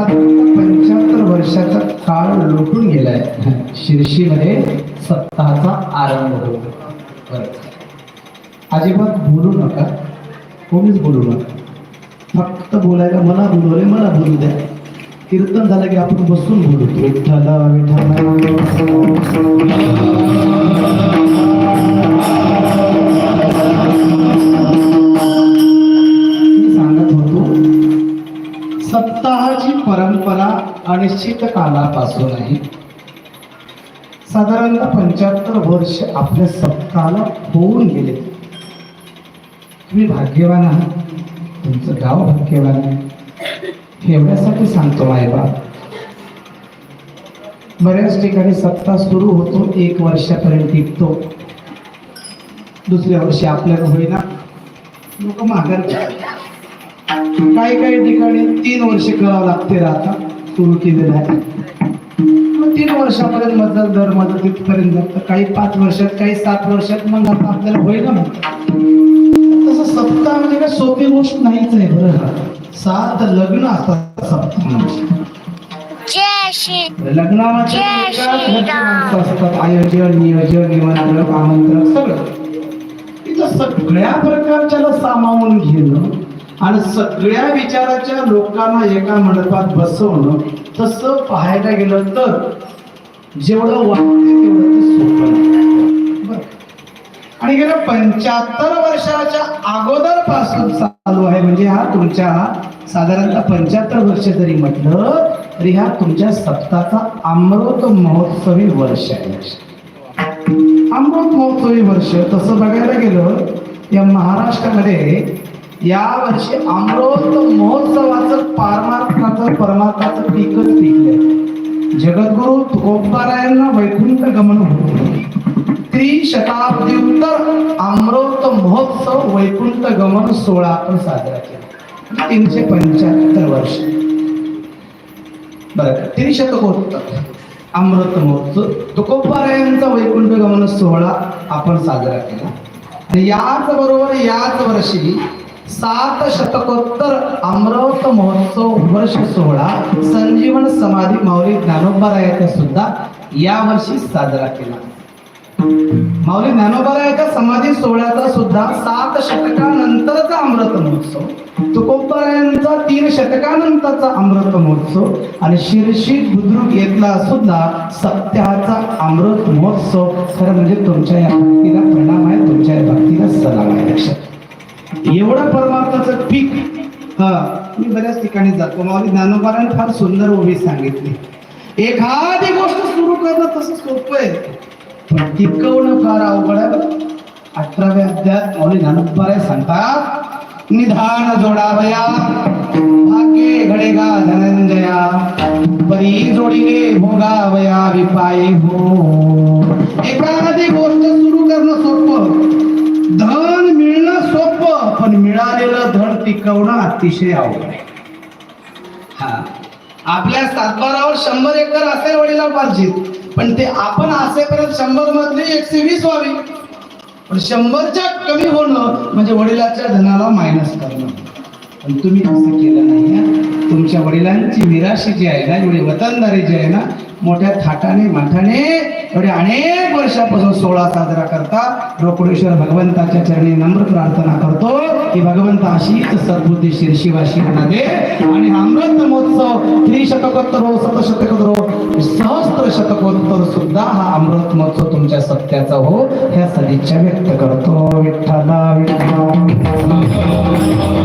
साधारण पंच्याहत्तर वर्षाचा काळ लोटून गेलाय. शिर्षीमध्ये सप्ताहाचा आरंभ होतो. अजिबात बोलू नका. कोणीच बोलू नका. फक्त बोलायला मला बोलवले मला बोलू द्या. कीर्तन झालं की आपण बसून बोलू. विठ्ठला विठ्ठला परंपरा अनिश्चित कालापासून आहे साधारणतः पंच्याहत्तर वर्ष आपल्या सप्ताहाला होऊन गेले. तुम्ही भाग्यवान आहात. तुमचं गाव भाग्यवान आहे. एवढ्यासाठी सांगतो मायबा बऱ्याच ठिकाणी सप्ताह सुरू होतो एक वर्षापर्यंत टिकतो. दुसऱ्या वर्षी आपल्याला होईना. लोक माघार काही काही ठिकाणी तीन वर्ष करावं लागते राहता सुरू केलेलं आहे. मग तीन वर्षापर्यंत मदत दर मदत इथपर्यंत जातं काही पाच वर्षात काही सात वर्षात मग आता आपल्याला होईल ना तसं सप्ताह म्हणजे काय सोपी गोष्ट नाहीच आहे बरं का. सात लग्न असतात श्री लग्नामध्ये असतात? आयोजन नियोजन निमंत्रण आमंत्रण सगळं. तिथं सगळ्या प्रकारच्याला सामावून घेणं आणि सगळ्या विचाराच्या लोकांना एका मंडपात बसवणं तसं पाहायला गेलं तर जेवढं वाटते तेवढं ते सोपं आणि गेल्या पंच्याहत्तर वर्षाच्या अगोदरपासून चालू आहे म्हणजे हा तुमच्या साधारणतः पंच्याहत्तर वर्ष जरी म्हटलं तरी हा तुमच्या सप्ताचा अमृत महोत्सवी वर्ष आहे. अमृत महोत्सवी वर्ष तसं बघायला गेलं या महाराष्ट्रामध्ये या वर्षी अमृत महोत्सवाचं पारमार्थाचं परमार्थाचं पीकच पिकलंय. जगद्गुरु तुकोबारायांना वैकुंठ गमन होते. त्रिशताब्दी उत्तर अमृत महोत्सव वैकुंठ गमन सोहळा आपण साजरा केला. तीनशे पंच्याहत्तर वर्ष. बरं त्रिशतकोत्तर. अमृत महोत्सव तुकोबारायांचा वैकुंठ गमन सोहळा आपण साजरा केला. याच बरोबर याच वर्षी सात शतकोत्तर अमृत महोत्सव वर्ष सोहळा संजीवन समाधी माऊली ज्ञानोबा सुद्धा या वर्षी साजरा केला. माऊली ज्ञानोबा ज्ञानोबारायाच्या समाधी सोहळ्याचा सुद्धा सात शतकानंतरचा अमृत महोत्सव. तुकोबरायांचा तीन शतकानंतरचा अमृत महोत्सव आणि शिरशी बुद्रुक येथला सुद्धा सप्त्याचा अमृत महोत्सव. खरं म्हणजे तुमच्या या भक्तीला परिणाम आहे तुमच्या या भक्तीला सलाम आहे. लक्षात एवढं परमार्थाचं पीक हा मी बऱ्याच ठिकाणी जातो. माऊली ज्ञानोबाराने फार सुंदर उभी सांगितली. एखादी गोष्ट सुरू करणं तसं सोपं आहे. पण टिकवणं फार अवघड आहे अठराव्या अध्यात मौली ज्ञानोबाराय सांगतात निधान जोडावया भाग्ये घडेगा धनंजया परी जोडीने भोगावया विपाई हो. टिकवणं अतिशय अवघड आहे हा. आपल्या सातबारावर शंभर एकर असेल वडिला पाहिजेत पण ते आपण असेपर्यंत शंभर मधली एकशे वीस व्हावी. पण शंभरच्या कमी होणं म्हणजे वडिलाच्या धनाला मायनस करणं. पण तुम्ही असं केलं नाही हा. तुमच्या वडिलांची निराशी जी आहे ना एवढी वतनदारी जी आहे ना मोठ्या थाटाने माठाने एवढे अनेक वर्षापासून सोहळा साजरा करता रोकडेश्वर भगवंताच्या चरणी नम्र प्रार्थना करतो. की भगवंत अशीच सद्बुद्धी शिरशिवाशी दे आणि अमृत महोत्सव त्रिशतकोत्तर हो शतकोत्तर हो सहस्त्र शतकोत्तर सुद्धा हा अमृत महोत्सव तुमच्या सत्याचा हो ह्या सदिच्छा व्यक्त करतो. विठ्ठला विठ्ठला.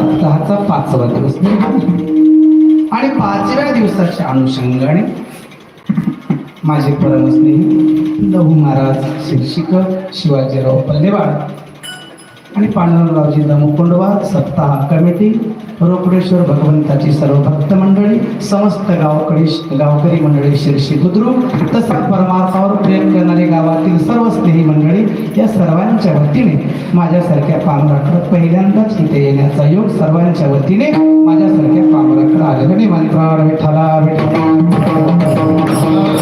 सप्ताहाचा पाचवा दिवस आणि पाचव्या दिवसाच्या अनुषंगाने माझे परमस्नेही लहू महाराज शिर्षिकर शिवाजीराव पल्लेवाड आणि पांडुरंगरावजी मुकुंडवार सप्ताह कमिटी रोकडेश्वर भगवंताची सर्व भक्त मंडळी समस्त गावकडी गावकरी मंडळी शिरशी बुद्रुक तसेच परमार्थावर प्रेम करणारे गावातील सर्व स्नेही मंडळी या सर्वांच्या वतीने माझ्यासारख्या पामराकडे पहिल्यांदाच इथे येण्याचा योग सर्वांच्या वतीने माझ्यासारख्या पामराकडे आलेलं निमंत्रण विठ्ठला विठ्ठला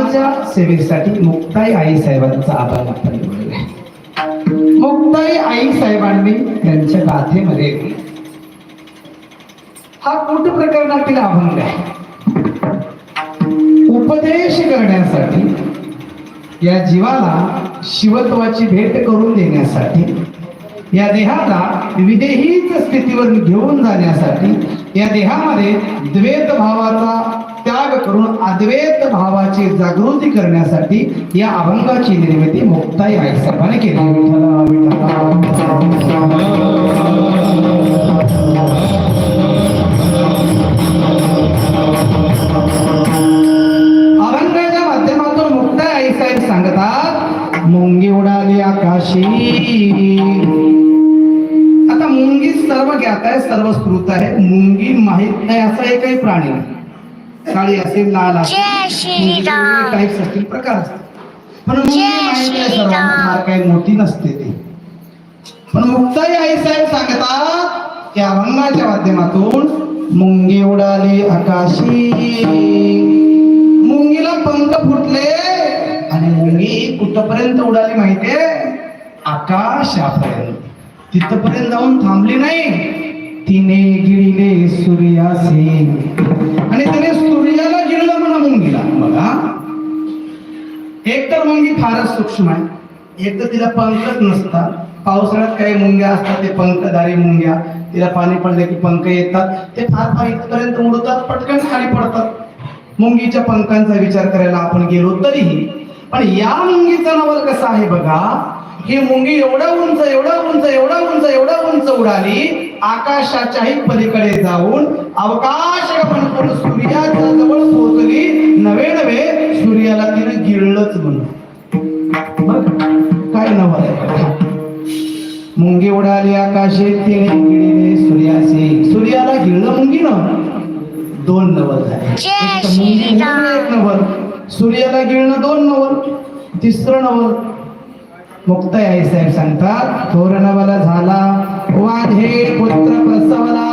समाजाच्या सेवेसाठी मुक्ताई आई साहेबांचा आभार आपण निवडलाय मुक्ताई आई साहेबांनी त्यांच्या गाथेमध्ये हा कुट प्रकरणातील अभंग आहे? उपदेश करण्यासाठी या जीवाला शिवत्वाची भेट करून देण्यासाठी या देहाला विदेहीच स्थितीवर घेऊन जाण्यासाठी या देहामध्ये द्वैत भावाचा त्याग करून अद्वैत भावाची जागृती करण्यासाठी या अभंगाची निर्मिती मुक्ताई आई साहेबांनी केली. अभंगाच्या माध्यमातून मुक्ताई आई साहेब सांगतात मुंगी उडाली आकाशी. आता मुंगी सर्व ज्ञात आहे सर्व स्फूर्त आहे मुंगी माहीत नाही असा एकही प्राणी नाही. काळी असेल लाल असेल. टाईप्स असतील प्रकार असतील. पण. सर्वांना काही मोठी नसते ती. पण मुक्ताई आई साहेब सांगतात की अभंगाच्या माध्यमातून मुंगी उडाली आकाशी. मुंगीला पंख फुटले आणि मुंगी कुठपर्यंत उडाली माहितीये? आकाशापर्यंत. तिथपर्यंत जाऊन थांबली नाही. तिने गिळले सूर्यासे आणि तिने सूर्याला गिळलं म्हणा मुंगीला बघा एक तर मुंगी फारच सूक्ष्म आहे. एक तर तिला पंखच नसतात. पावसाळ्यात काही मुंग्या असतात ते पंखधारी मुंग्या. तिला पाणी पडले की पंख येतात. ते फार फार इथपर्यंत उडतात पटकन खाली पडतात. मुंगीच्या पंखांचा विचार करायला आपण गेलो तरीही. पण या मुंगीचा नवल कसा आहे बघा? ही मुंगी एवढा उंच एवढा उंच एवढा उंच एवढा उंच उडाली आकाशाच्याही पलीकडे जाऊन अवकाश गमन करून सूर्याच्या जवळ पोहोचली. नवे नवे सूर्याला तिने गिळलंच म्हणून. काय बघा. मुंगी उडाली आकाशे तिने गिळले सूर्याचे सूर्याला गिळलं मुंगीनं दोन नवल झाले. एक मुंगी नवल सूर्याला गिळणं दोन नवल तिसरं नवल मुक्ताई आई साहेब सांगतात थोर नवला झाला वाढे पुत्र प्रसवला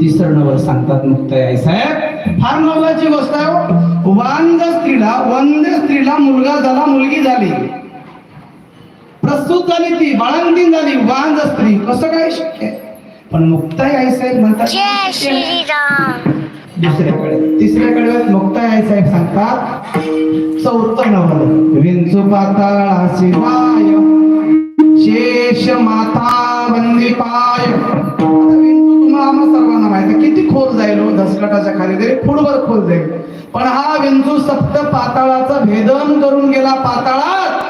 तिसरं नवल सांगतात मुक्ताई आई साहेब. फार नवलाची गोष्ट आहे हो. वांज स्त्रीला वंद स्त्रीला मुलगा झाला मुलगी झाली प्रस्तुत झाली ती बाळंतीन झाली वांज स्त्री कसं काय शक्य? पण मुक्ताई आई साहेब म्हणतात दुसऱ्याकडे तिसऱ्याकडे मुक्ताई आई साहेब सांगतात चौथं नवल विंचू पाताळाची पाय शेष माथा जाईल खाली तरी फुटभर खोल जाईल. पण हा विंचू सप्त पाताळाचं भेदन करून गेला पाताळात.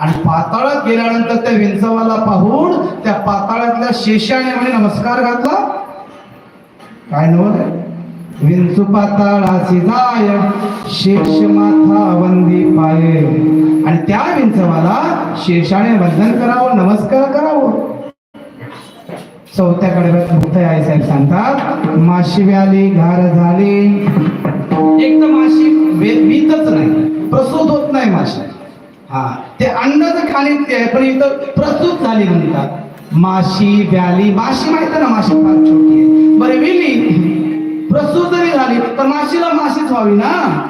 आणि पाताळात गेल्यानंतर त्या विंचवाला पाहून त्या पाताळातल्या शेषाने म्हणे नमस्कार घातला. काय नवल विंचू पाताळाची जाय शेष माथा वंदी पाय. आणि त्या विंचवाला शेषाने वंदन करावं नमस्कार करावं. चौथ्याकडे मुक्ताई आई साहेब सांगतात माशी व्याली घार झाली. एक तर माशी वे- नाही प्रसूत होत नाही माशी. हा ते अंडाचं खाली ते आहे पण इथं प्रस्तुत झाली म्हणतात. माशी व्याली माशी माहीत ना माशी फार छोटी आहे. बरे विली प्रस्तुत जरी झाली तर माशीला माशीच व्हावी ना.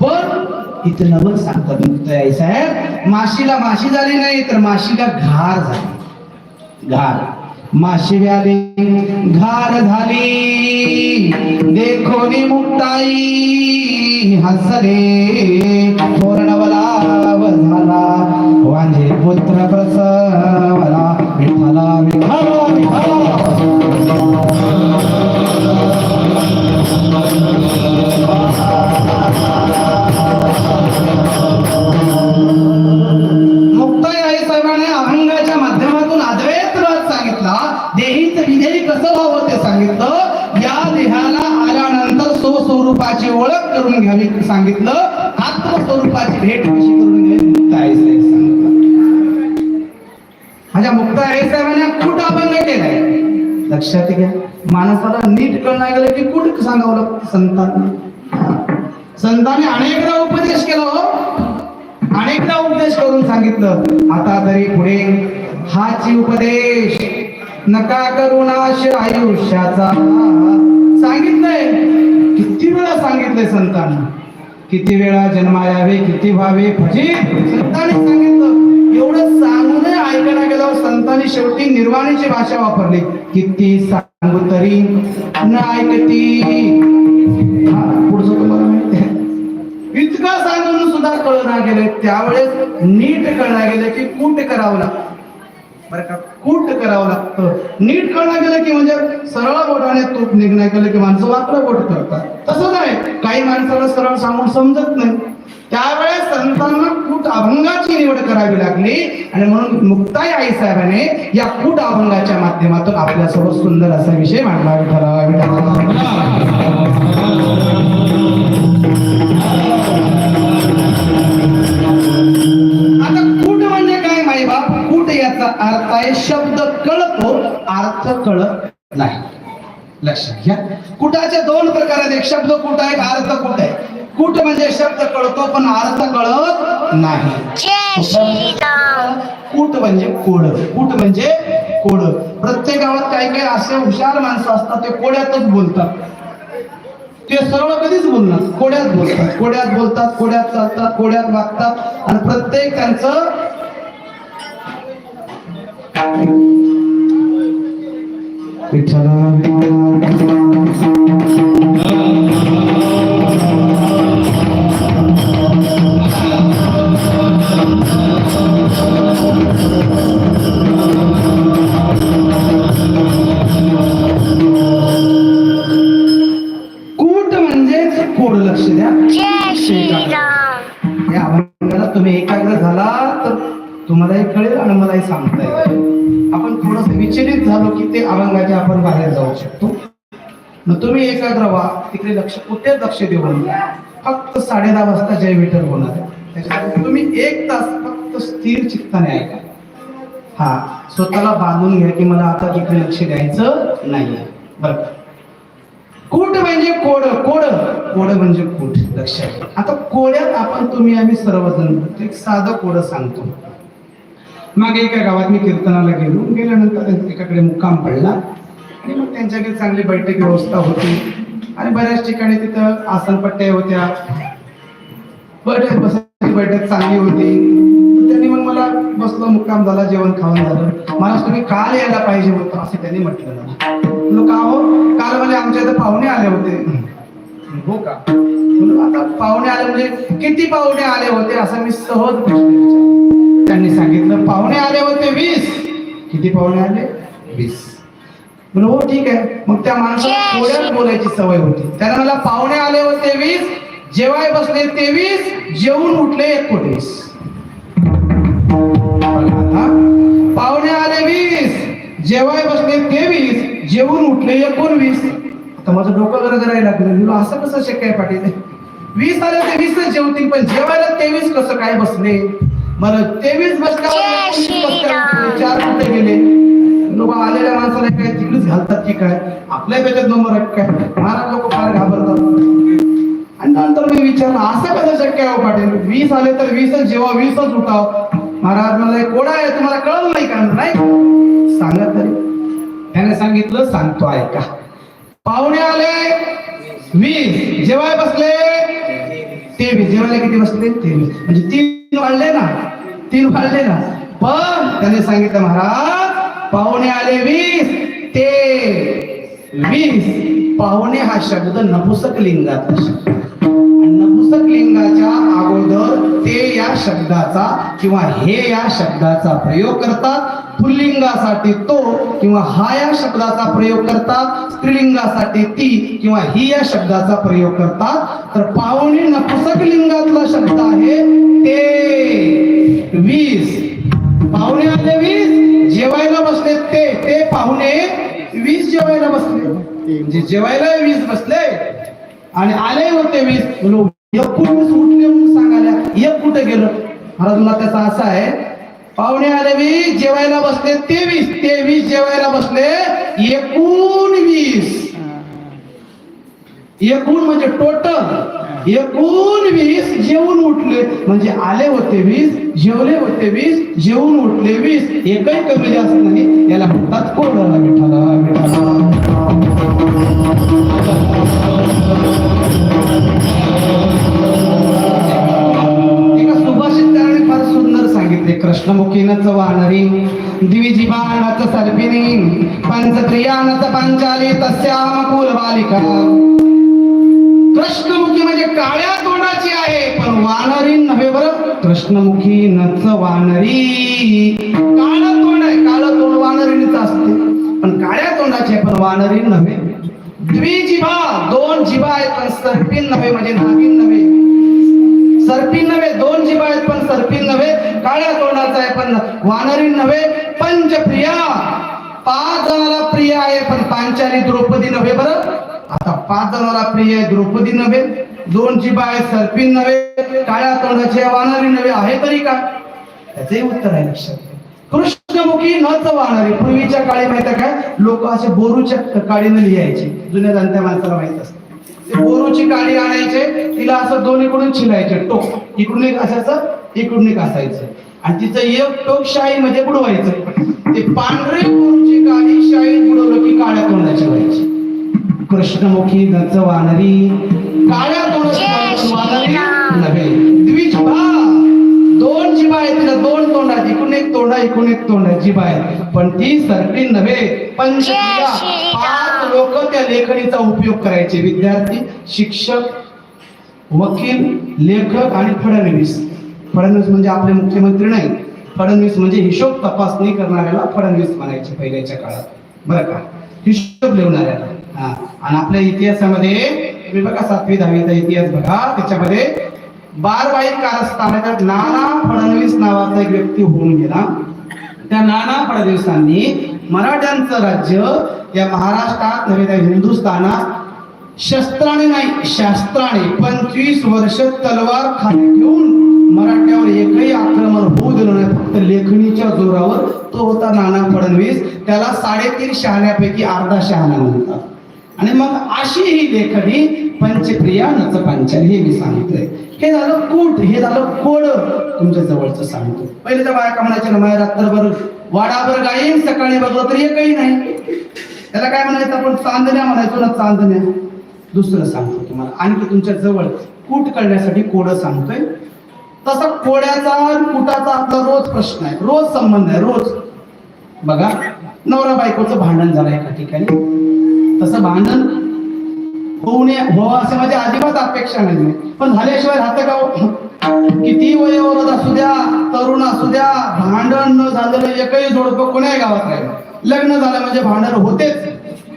पण इथं नवल सांगतात मुक्ताई साहेब माशीला माशी झाली नाही तर माशीला घार झाली. घार. माशी व्याली घार झाली. देखोनी मुक्ताई हसले. थोरणवला कुठ संतांनी. संतांनी अनेकदा उपदेश केला हो. अनेकदा उपदेश करून सांगितलं. आता तरी पुढे हाची उपदेश नका करू नाश आयुष्याचा. सांगितलंय. किती वेळा सांगितलंय संतांना? किती वेळा जन्मायावे किती व्हावे? फजित. संतांनी सांगितलं. ऐकायला संतांनी शेवटी निर्वाणीची भाषा वापरली. किती सांगू तरी न ऐकती पुढचं तुम्हाला इतकं सांगून सुद्धा कळना गेले. त्यावेळेस नीट कळना गेले की कुठे करावं लागतं. बरं का कूट करावं लागतं. नीट कळणं गेलं की म्हणजे सरळ बोटाने तूप निघणं गेलं की माणसं वाकडं बोट करतात. तसं नाही. काही माणसाला सरळ सांगून समजत नाही. त्यावेळेस संतांना कूट अभंगाची निवड करावी लागली आणि म्हणून मुक्ताई आई साहेबाने या कूट अभंगाच्या माध्यमातून आपल्यासोबत सुंदर असा विषय मांडला. विठ्ठला विठ्ठला. अर्थ आहे शब्द कळतो अर्थ कळत नाही. लक्षात घ्या. कुटाचे दोन प्रकार आहेत. एक शब्द कुट आहे अर्थ कुट आहे? कुट म्हणजे शब्द कळतो पण अर्थ कळत नाही. कूट म्हणजे कोड. कूट म्हणजे कोड. प्रत्येक गावात काही काही असे हुशार माणसं असतात ते कोड्यातच बोलतात. ते सरळ कधीच बोलणार. कोड्यात बोलतात. कोड्यात बोलतात कोड्यात चालतात कोड्यात वागतात. आणि प्रत्येक त्यांचं कूट तुम्हालाही कळेल आणि मलाही सांगता येईल. आपण थोडस विचलित झालो की ते अभंगाच्या आपण बाहेर जाऊ शकतो. मग तुम्ही एकाग्र व्हा. तिकडे लक्ष कुठेच लक्ष देऊ नका. फक्त साडे दहा वाजता जय विठ्ठल होणार त्याच्यासाठी तुम्ही एक तास फक्त स्थिर चित्ताने ऐका. हा स्वतःला बांधून घ्या की मला आता तिकडे लक्ष द्यायचं नाहीये. बरं का? कूट म्हणजे कोड कोड. कोड म्हणजे कूट लक्षात आता कोड्यात आपण तुम्ही आम्ही सर्वजण एक साधं कोड सांगतो. मागे एका गावात मी कीर्तनाला गेलो. गेल्यानंतर एकाकडे मुक्काम पडला. आणि मग त्यांच्याकडे चांगली बैठक व्यवस्था होती. आणि बऱ्याच ठिकाणी तिथं आसनपट्ट्या होत्या. बैठक बसायची बैठक चांगली होती. त्यांनी मग मला बसलो मुक्काम झाला जेवण खाऊन झालं. मला तुम्ही काल यायला पाहिजे होतं असं त्यांनी म्हटलं. मला का हो काल म्हणजे आमच्या इथं पाहुणे आले होते. हो का? आता पाहुणे आले म्हणजे किती पाहुणे आले होते? असं मी सहज प्रश्न विचारला. त्यांनी सांगितलं पाहुणे आले होते वीस. किती पाहुणे आले? वीस. म्हणलं हो ठीक आहे. मग त्या माणसाला थोड्याच बोलायची सवय होती. त्याने मला पाहुणे आले होते वीस जेवाय बसले तेवीस जेवून उठले एकोणीस? पाहुणे आले वीस जेवाय बसले तेवीस जेवून उठले एकोणवीस. आता माझं डोकं गरज राहायला लागलं असं कसं शक्य आहे पाटील? वीस आले ते वीसच जेवतील पण जेवायला तेवीस कसं काय बसले? मला तेवीस बसल्यावर जय 19 बसल्यावर श्रीराम. चार कुठे गेले? लोक आलेल्या माणसाला काय तिकडेच घालतात की काय? आपल्या त्याच्यात नंबर काय? महाराज लोक फार घाबरतात. आणि नंतर मी विचारलं असं कसं शक्य आहे हो पाटील? वीस आले तर वीसच जेव्हा वीसच उठाव. महाराज मला कोडा आहे? तुम्हाला कळलं नाही का? नाही. सांगा तरी त्याने सांगितलं सांगतो ऐका. पाहुणे आले वीस. जेवाय बसले तेवीस. जेवायला किती बसले? तेवीस. म्हणजे तीन वाढले ना. तीन वाढले ना. पण त्याने सांगितलं महाराज पाहुणे आले वीस ते वीस. पाहुणे हा शब्द नपुसक लिंगाचा शब्द. नपुसक लिंगाच्या अगोदर ते या शब्दाचा किंवा हे या शब्दाचा प्रयोग करतात. पुल्लिंगासाठी तो किंवा हा या शब्दाचा प्रयोग करतात. स्त्रीलिंगासाठी ती किंवा ही या शब्दाचा प्रयोग करतात. तर पाहुणे नपुसक लिंगातला शब्द आहे जेवायला बसले. म्हणजे जेवायला वीस बसले. आणि आले होते उठले म्हणून सांगायला एक कुठे गेलं. महाराज मला त्याचा असा आहे. पाहुणे आले वीस जेवायला बसले तेवीस. तेवीस जेवायला बसले एकूण वीस. एकूण म्हणजे टोटल. एकूण वीस जेवून उठले? म्हणजे आले होते वीस जेवले होते वीस जेवून उठले वीस. एकही कमी जास्त नाही. याला म्हणतात कोणाला मिठाला. एका कृष्णमुखीनच वाहणारी दिविजीबाणाच सर्पिनी पंचक्रियानच पंचाली तस्या कुल बालिका कृष्ण काळ्या तोंडाची आहे. पण वानरी नव्हे बरं कृष्णमुखी नच वानरी. काळ तोंड आहे. काळ तोंड वानरीच असते. पण काळ्या तोंडाची आहे पण वानरी नव्हे. द्विजिभा दोन जिभा आहेत पण सर्पिन नव्हे म्हणजे नागिन नव्हे. सर्पिन नव्हे दोन जिभा आहेत पण सर्पिन नव्हे. काळ्या तोंडाचा आहे पण वानरी नव्हे. पंचप्रिया पाच जणाला प्रिय आहे पण पांचाली द्रौपदी नव्हे बरं. आता पाच जणाला प्रिय आहे द्रौपदी नव्हे. दोनची बाय सर्पिन नव्हे काळ्या तोंडाचे वाहणारी नव्हे आहे तरी का? त्याचंही उत्तर आहे लक्षात कृष्णमुखी नच वाहणारी पूर्वीच्या काळी माहिती आहे काय लोक असे बोरूच्या काळीनं लिहायचे जुन्या जाणत्या माणसाला माहीत असत. ते बोरूची काळी आणायचे तिला असं दोन्हीकडून छिलायचे टोक. इकडून एक असायचं इकडून एक असायचं. आणि तिचं एक टोक शाही मध्ये बुडवायचं. ते पांढरे बोरूची काळी शाही बुडवलं की काळ्या तोंडाची व्हायची. कृष्णमुखी नच वानरी. काळ्या तोंडाची वानरी. नव्हे द्विजिभा दोन जिभा आहेत तिला दोन तोंड इकडून एक तोंड इकडून एक तोंड जिभा आहे पण ती सर्पिन नव्हे. पंचक्रिया. पाच लोक त्या लेखणीचा उपयोग करायचे. विद्यार्थी शिक्षक वकील लेखक आणि फडणवीस. फडणवीस म्हणजे आपले मुख्यमंत्री नाही. फडणवीस म्हणजे हिशोब तपासणी करणाऱ्याला फडणवीस म्हणायचे पहिल्याच्या काळात. बरं का? हिशोब लिहणाऱ्याला आणि आपल्या इतिहासामध्ये तुम्ही बघा सातवी दहावीचा इतिहास बघा. त्याच्यामध्ये बारबाई कारस्थानात नाना फडणवीस नावाचा एक व्यक्ती होऊन गेला. त्या नाना फडणवीसांनी मराठ्यांचं राज्य या महाराष्ट्रात नव्हे त्या हिंदुस्थानात शस्त्राने नाही शास्त्राने पंचवीस वर्ष तलवार खाली घेऊन मराठ्यावर एकही आक्रमण होऊ दिलं नाही. फक्त लेखणीच्या जोरावर तो होता नाना फडणवीस. त्याला साडेतीन शहाण्यापैकी अर्धा शहाणा म्हणतात. आणि मग अशी ही लेखणी पंचप्रिया नच पांचाली हे मी सांगितलंय हे झालं कूट हे झालं कोड तुमच्या जवळचं सांगतो. पहिले तर बायका म्हणायच्या ना माझ्या रात्रभर वाडाभर गाईन सकाळी बघलं तर एकही नाही. त्याला काय म्हणायचं आपण चांदण्या म्हणायचो ना चांदण्या. दुसरं सांगतो तुम्हाला. आणखी तुमच्या जवळ कूट करण्यासाठी कोड सांगतोय. तसा कोड्याचा आणि कुटाचा आपला रोज प्रश्न आहे. रोज संबंध आहे रोज. बघा नवरा बायकोचं भांडण झालं एका ठिकाणी. तसं भांडण होऊ नये हो असं माझी अजिबात अपेक्षा नाही पण झाल्याशिवाय राहतं का हो? किती वयोवृद्ध असू द्या तरुण असू द्या भांडण न झालेलं एकही जोडपं कोणाही गावात राहिलं लग्न झालं म्हणजे भांडण होतेच.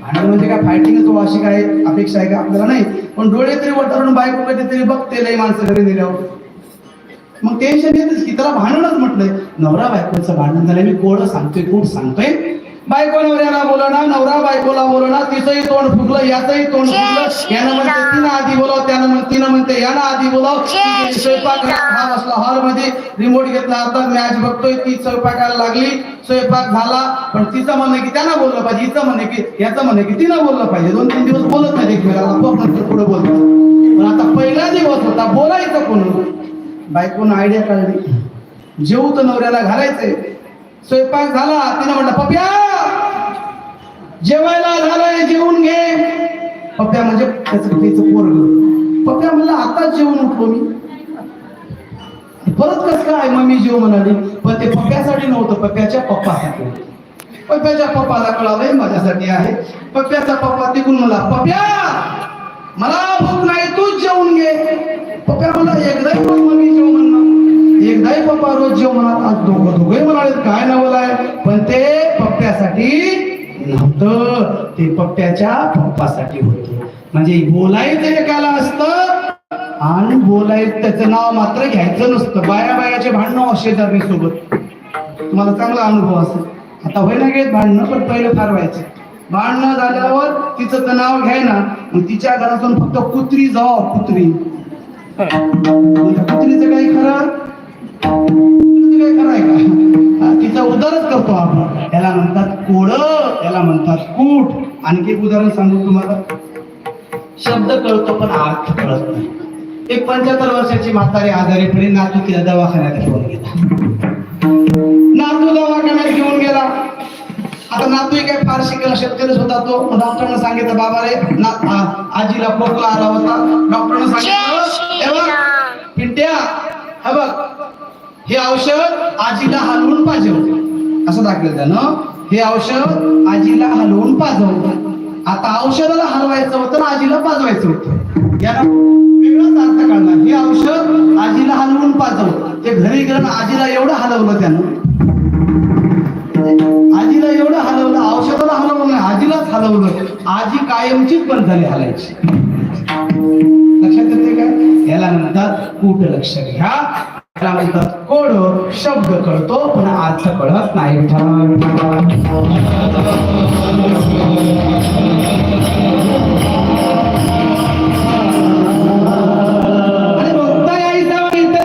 भांडण म्हणजे काय फायटिंग तो हो अशी काय अपेक्षा आहे का आपल्याला नाही? पण डोळे तरी वटरून बायको कधीतरी बघते लई माणसं घरी दिल्यावर मग टेन्शन येतच की त्याला भांडणच म्हटलंय. नवरा बायकोचं भांडण झालं मी कोड सांगतोय कोड सांगतोय. बायको नवऱ्याला बोलवणार नवरा बायकोला बोलवणार तिचंही तोंड फुगलं याचंही तोंड फुगलं. यानं म्हणते तिनं आधी बोलाव त्यानं म्हण तिनं म्हणते यानं आधी बोलाव. स्वयंपाक हॉलमध्ये रिमोट घेतला आता मॅच बघतोय ती स्वयंपाकाला लागली. स्वयंपाक झाला पण तिचं म्हणणं की त्यानं बोललं पाहिजे हिचं म्हणणं की याचं म्हणणं की तिनं बोललं पाहिजे. दोन तीन दिवस बोलत नाही एकमेकाला मग नंतर पुढे बोलतो पण आता पहिला दिवस होता बोलायचं कोण? बायकोनं आयडिया काढली. जेवू तर नवऱ्याला घालायचंय. स्वयंपाक झाला तिनं म्हटलं पप्या जेवायला झालंय जेवून घे. पप्या म्हणजे त्याचं पोरग. पप्या म्हणलं आता जेवून उठलो मी. परत कस काय मम्मी जेव म्हणाली? पण ते पप्यासाठी नव्हतं पप्याच्या पप्पासाठी. पप्याच्या पप्पाला कळालंय माझ्यासाठी आहे. पप्याचा पप्पा तिकून मला पप्या मला भूक नाही तूच जेवून घे. पप्या मला एकदाही मम्मी जेव एकदाही पप्पा रोज जेव म्हणणार आज दोघं दोघे म्हणाले काय नवल आहे? पण ते पप्प्यासाठी नव्हतं. ते पप्प्याच्या पप्पासाठी होतं. म्हणजे बोलायचं एकाला असतं आणि बोलायचं त्याचं नाव मात्र घ्यायचं नसतं. बाया बायाचे भांडणं शेजारी सोबत. तुम्हाला चांगला अनुभव असेल. आता होय ना घेत भांडणं पण पहिलं फार व्हायचं. भांडणं झाल्यावर तिचं तर नाव घ्याय ना मग तिच्या घरातून फक्त कुत्री जाव कुत्री. मग कोड याला म्हणतात कूट. आणखी एक उदाहरण सांगू तुम्हाला. शब्द कळतो पण अर्थ कळत नाही. एक पंच्याहत्तर वर्षाची म्हातारी आजारी पडली नातू तिला दवाखान्यात घेऊन गेला. नातू दवाखान्यात घेऊन गेला. आता नातू काय फारशी केला शेतकरीच होता तो डॉक्टरनं सांगितलं बाबा रे आजीला खोकला आला होता. डॉक्टरनं सांगितलं बघ, पिंट्या हे बघ हे औषध आजीला हलवून पाहिजे होते. असं दाखवलं त्यानं. हे औषध आजीला हलवून पाजवलं. आता औषधाला हलवायचं होतं आणि आजीला पाजवायचं होतं. याला वेगळाच अर्थ काढला. हे औषध आजीला हलवून पाजवलं. ते घरी गेलं आजीला एवढं हलवलं त्यानं. आजीला एवढं हलवलं औषधाला हलवलं नाही आजीलाच हलवलं. आजी कायमचीच बंद झाली हलायची. लक्षात येते काय याला म्हणतात कूट लक्ष घ्या म्हणतात कोड शब्द कळतो पण आज कळत नाही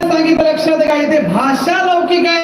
सांगितलं लक्षात काय ते भाषा लौकिक आहे.